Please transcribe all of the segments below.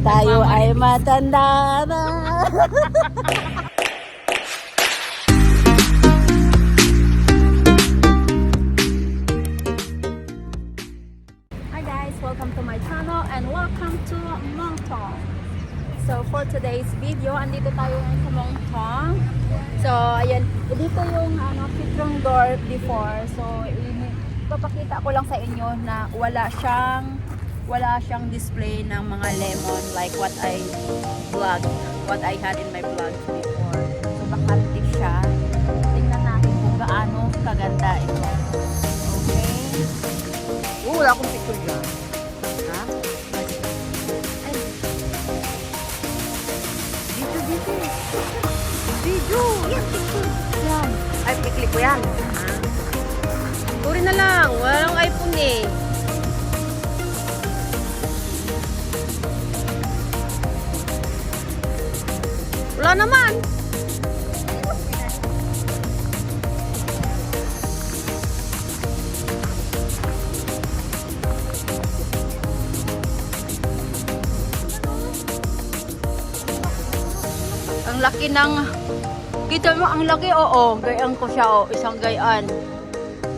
tayo ay matanda na. Hi guys, welcome to my channel and welcome to Mongtong. So for today's video, andito tayo ngayon sa Mongtong. So ayan, dito yung ano, Pitrong door before. So papakita ko lang sa inyo na wala siyang wala siyang display ng mga lemon like what I vlog, what I had in my vlog before. So bakante siya. Tingnan natin kung gaano kaganda ito. Okay. Oo, wala akong picture dyan. Ha? Ay, Dito, dito. Video. Yan, picture. yan. Ay, i-click ko yan. Turi na lang. Walang iPhone eh. Wala naman. Ang laki ng... Kita mo, ang laki, oo. Gayaan ko siya, oo. Isang gayaan.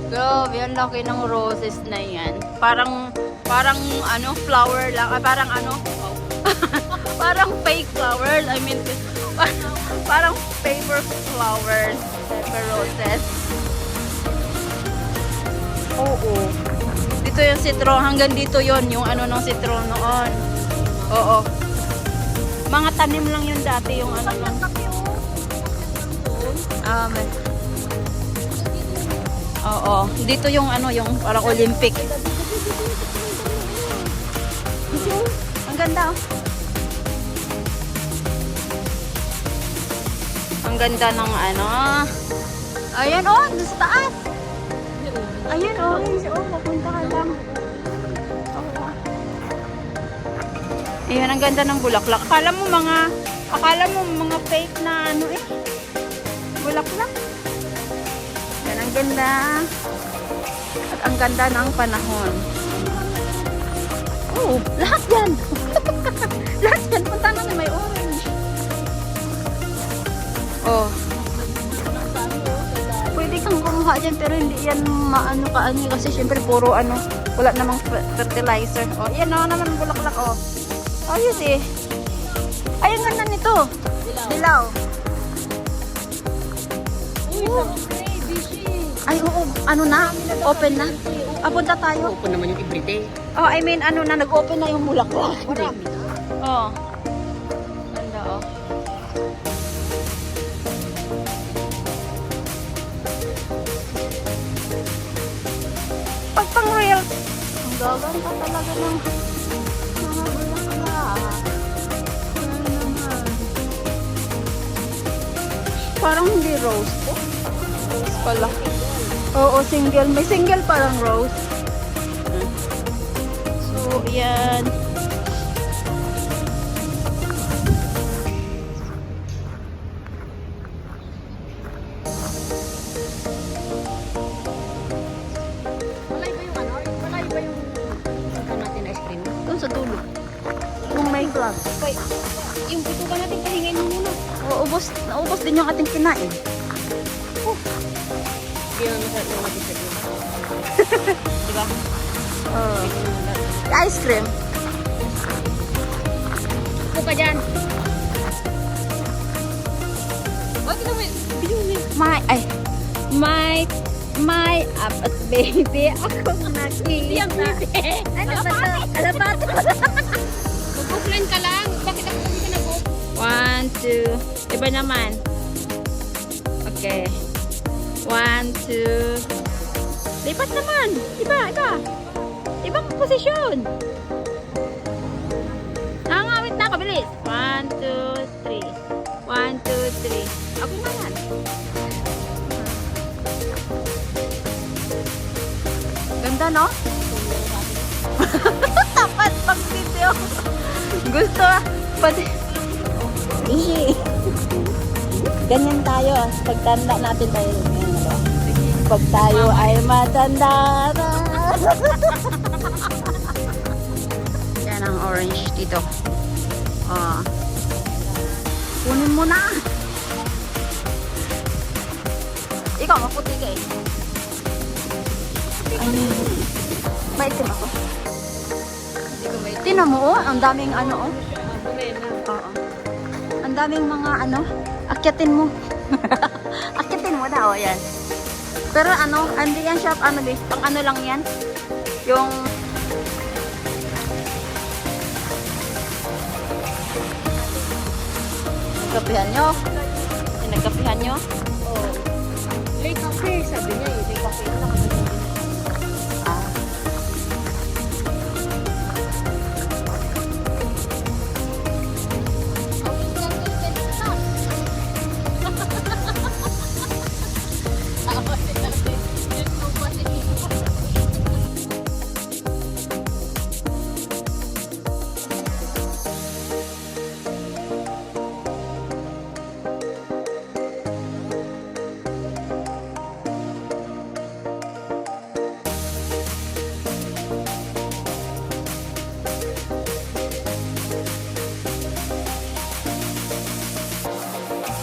Grabe, ang laki ng roses na yan. Parang, parang ano, flower lang. Ah, parang ano, oh. parang fake flowers. I mean, parang, paper flowers. Paper roses. Oo. Dito yung citron. Hanggang dito yon yung ano ng citron noon. Oo. Mga tanim lang yun dati yung ano ng... Um, oo. Dito yung ano, yung parang Olympic. Ang ganda oh. Ganda ng ano. Ayan oh, doon sa taas. Ayan oh, oh, papunta ka lang. Ayan, ang ganda ng bulaklak. Akala mo mga, akala mo mga fake na ano eh. Bulaklak. Yan, ang ganda. At ang ganda ng panahon. Oh, lahat dyan pero hindi yan maano ka ano kasi syempre puro ano wala namang fe- fertilizer. Oh, yan oh, naman bulaklak oh. Ayos eh. Ay, ang ganda nito. Dilaw. Ay, oo. Ano na? Open na? Apunta tayo. Open naman yung everyday. Oh, I mean, ano na, nag-open na yung bulaklak. Oh. Gaganda talaga ng mga bulaklak. Parang hindi rose to. Rose pala. Oo, single. May single parang rose. So, yan. Wait, yung pito ba natin kahingin mo muna? Uubos, naubos din yung ating kinain. Hindi naman yung yun. Diba? Oh. Ice cream. Upo ka dyan. Wag na may biyunin. My, ay, my, my apat baby. Ako nakikita. Ano ba ito? Alabato. Mag-offline two. Iba naman. Okay. One, two. Lipat naman. Iba, iba. Ibang posisyon. Nangangawit na ako. Bilis. One, two, three. One, two, three. Ako naman. Ganda, no? Tapat pag video. Gusto. Pati. Ishi. Ganyan tayo. Pagtanda natin tayo. Pag tayo ay matanda na. Yan ang orange dito. Oh. Kunin mo na. Ikaw, maputi ka eh. Ano? Maitim ako. Tinan mo oh, ang daming ano oh. Oo. Ang daming mga ano, akyatin mo. akyatin mo oh, yan. Pero ano, hindi yan shop, ano ba, pang ano lang yan. Yung... Nagkapihan nyo? Nagkapihan nyo? Oh. Late cafe, sabi niya eh. Late cafe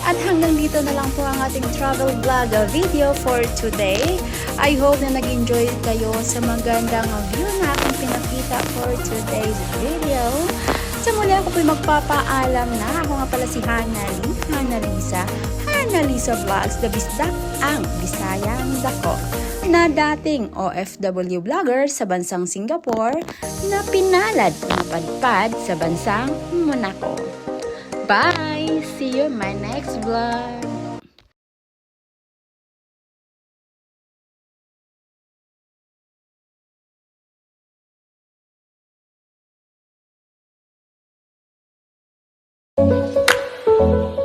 At hanggang dito na lang po ang ating travel vlog uh, video for today. I hope na nag-enjoy kayo sa magandang view na aking pinakita for today's video. Sa muli ako po magpapaalam na. Ako nga pala si Hana Lee, Hana Lisa. Hana Lisa Vlogs, the bisdak ang Bisayang Dako na dating OFW vlogger sa bansang Singapore na pinalad mapadpad sa bansang Monaco. Bye! See you in my next vlog! Thank